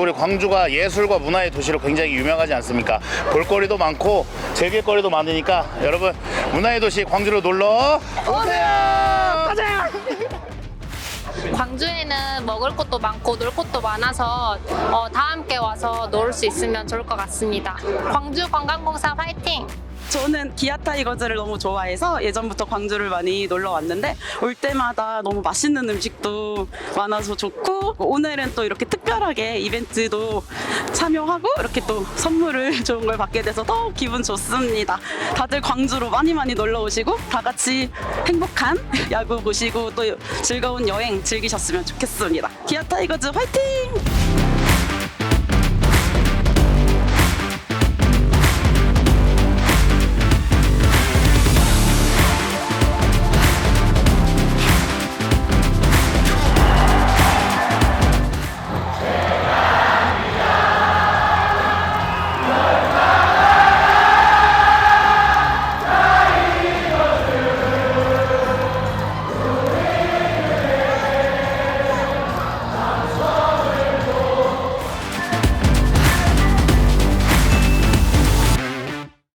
우리 광주가 예술과 문화의 도시로 굉장히 유명하지 않습니까? 볼거리도 많고 즐길거리도 많으니까 여러분 문화의 도시 광주로 놀러 오세요. 가자. 광주에는 먹을 곳도 많고 놀 곳도 많아서 어, 다 함께 와서 놀 수 있으면 좋을 것 같습니다. 광주 관광공사 파이팅! 저는 기아 타이거즈를 너무 좋아해서 예전부터 광주를 많이 놀러 왔는데 올 때마다 너무 맛있는 음식도 많아서 좋고 오늘은 또 이렇게 특별하게 이벤트도 참여하고 이렇게 또 선물을 좋은 걸 받게 돼서 더 기분 좋습니다. 다들 광주로 많이 많이 놀러 오시고 다 같이 행복한 야구 보시고 또 즐거운 여행 즐기셨으면 좋겠습니다. 기아 타이거즈 화이팅!